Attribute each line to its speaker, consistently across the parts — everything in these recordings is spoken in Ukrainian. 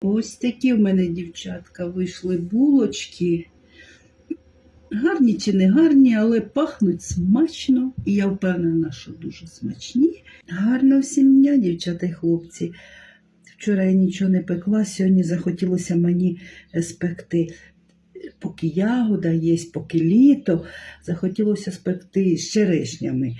Speaker 1: Ось такі в мене, дівчатка, вийшли булочки. Гарні чи не гарні, але пахнуть смачно. І я впевнена, що дуже смачні. Гарно всім дня, дівчата і хлопці. Вчора я нічого не пекла, сьогодні захотілося мені е, спекти. Поки ягода є, поки літо, захотілося спекти з черешнями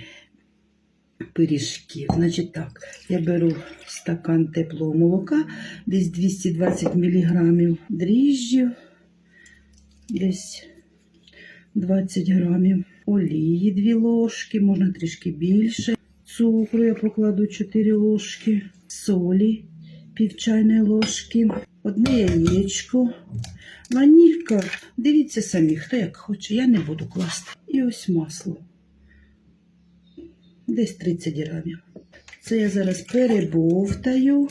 Speaker 1: пиріжків. Значить так, я беру стакан теплого молока, десь 220 мг дріжджів, десь 20 грамів олії 2 ложки, можна трішки більше. Цукру я покладу 4 ложки, солі пів чайної ложки, одне яєчко, ванілька. Дивіться самі, хто як хоче, я не буду класти. І ось масло. Десь 30 грамів. Це я зараз перебовтаю.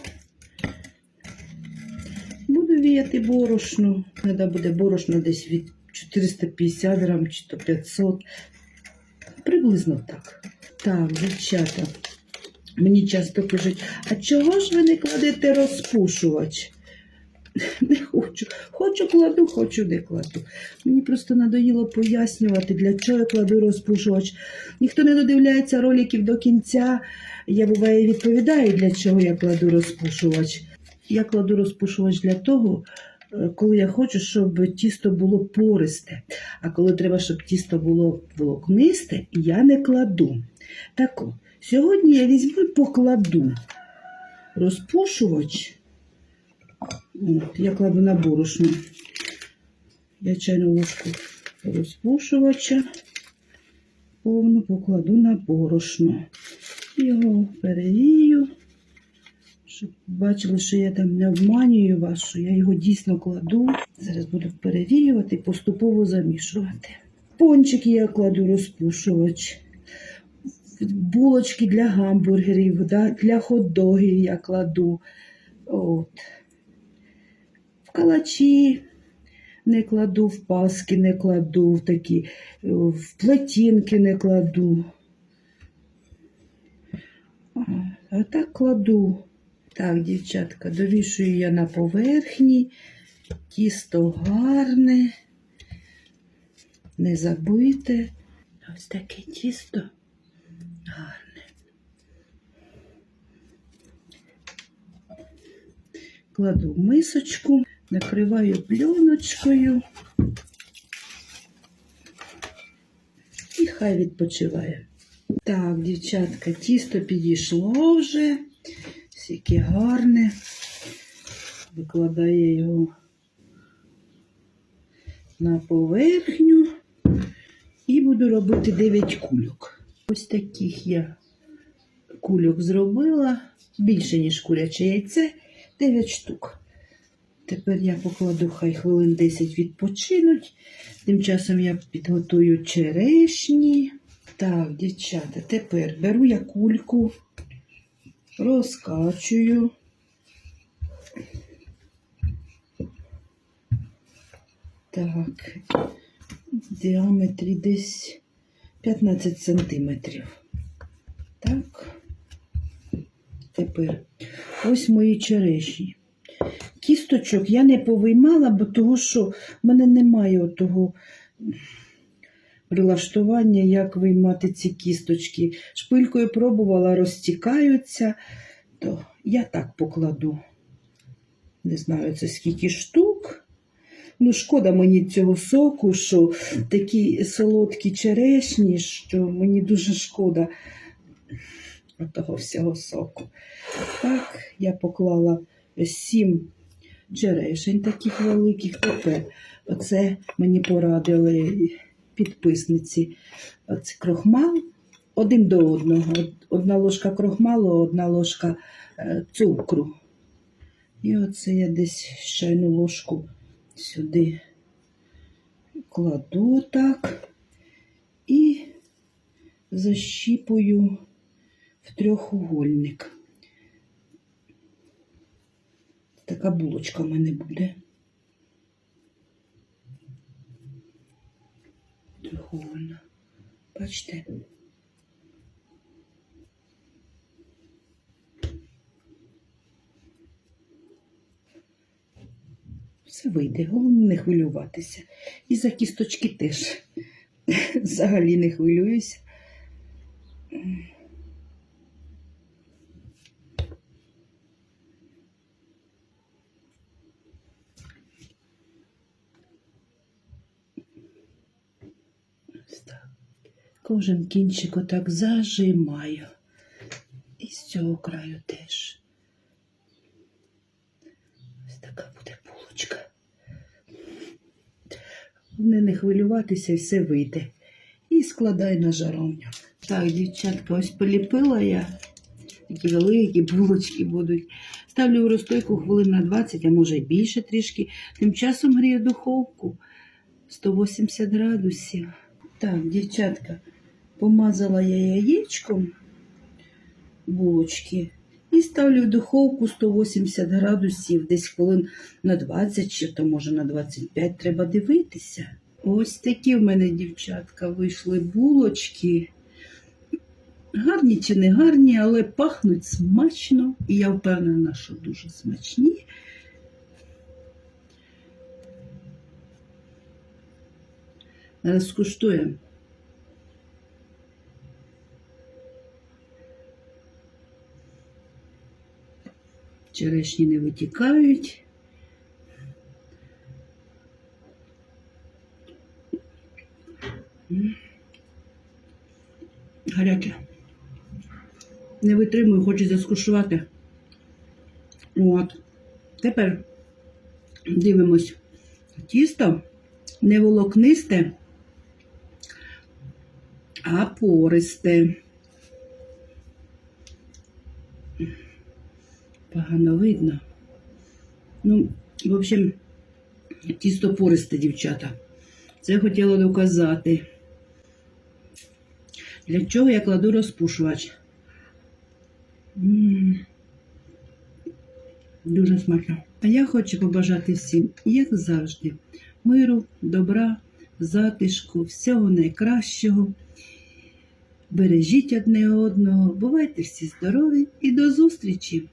Speaker 1: Буду віяти борошно. Треба буде борошно десь від 450 грам чи то 500. Приблизно так. Так, дівчата. Мені часто кажуть, а чого ж ви не кладете розпушувач? Не хочу. Хочу кладу, хочу не кладу. Мені просто надоїло пояснювати, для чого я кладу розпушувач. Ніхто не додивляється роликів до кінця. Я буває відповідаю, для чого я кладу розпушувач. Я кладу розпушувач для того, е, коли я хочу, щоб тісто було пористе. А коли треба, щоб тісто було волокнисте, я не кладу. Так, сьогодні я візьму і покладу розпушувач. Я кладу на борошно. Я чайну ложку розпушувача повну покладу на борошно. Його перевію, щоб бачили, що я там не обманюю вас, що я його дійсно кладу. Зараз буду перевіювати і поступово замішувати. Пончики я кладу розпушувач. Булочки для гамбургерів, для хот-догів я кладу. От. Калачі не кладу, в паски не кладу, в такі, е, в плетінки не кладу. А, А так кладу. Так, дівчатка, довішую я на поверхні. Тісто гарне, не забите. Ось таке тісто гарне. Кладу в мисочку, накриваю пленочкою і хай відпочиває. Так, дівчатка, тісто підійшло вже, скільки гарне. Викладаю його на поверхню і буду робити 9 кульок. Ось таких я кульок зробила більше, ніж куряче яйце, 9 штук. Тепер я покладу, хай хвилин 10 відпочинуть. Тим часом я підготую черешні. Так, дівчата, тепер беру я кульку, розкачую. Так, в діаметрі десь 15 сантиметрів. Так. Тепер ось мої черешні. Кісточок я не повиймала, бо того, що в мене немає того прилаштування, як виймати ці кісточки. Шпилькою пробувала, розтікаються, то я так покладу. Не знаю, це скільки штук. Ну, шкода мені цього соку, що такі солодкі черешні, що мені дуже шкода того всього соку. Так, я поклала сім черешень таких великих. Тепер оце мені порадили підписниці. Оце крохмал один до одного. Одна ложка крохмалу, одна ложка е, цукру. І оце я десь чайну ложку сюди кладу так і защіпую в трьохугольник. Така булочка в мене буде. Трьохугольна. Бачите? Все вийде, головне не хвилюватися. І за кісточки теж взагалі не хвилююся. Кожен кінчик отак зажимаю. І з цього краю теж. Ось така буде булочка. Головне не хвилюватися і все вийде. І складай на жаровню. Так, дівчатка, ось поліпила я. Такі великі булочки будуть. Ставлю в розстойку хвилин на 20, а може й більше трішки. Тим часом грію духовку 180 градусів. Так, дівчатка, помазала я яєчком булочки і ставлю в духовку 180 градусів, десь хвилин на 20 чи то може на 25 треба дивитися. Ось такі в мене, дівчатка, вийшли булочки. Гарні чи не гарні, але пахнуть смачно. І я впевнена, що дуже смачні. Зараз Черешні не витікають. Гаряче. Не витримую, хочеться скуштувати. От. Тепер дивимось. Тісто не волокнисте, а пористе. Погано видно. Ну, в общем, тісто пористе, дівчата. Це хотіла доказати. Для чого я кладу розпушувач? Дуже смачно. А я хочу побажати всім, як завжди, миру, добра, затишку, всього найкращого. Бережіть одне одного, бувайте всі здорові і до зустрічі!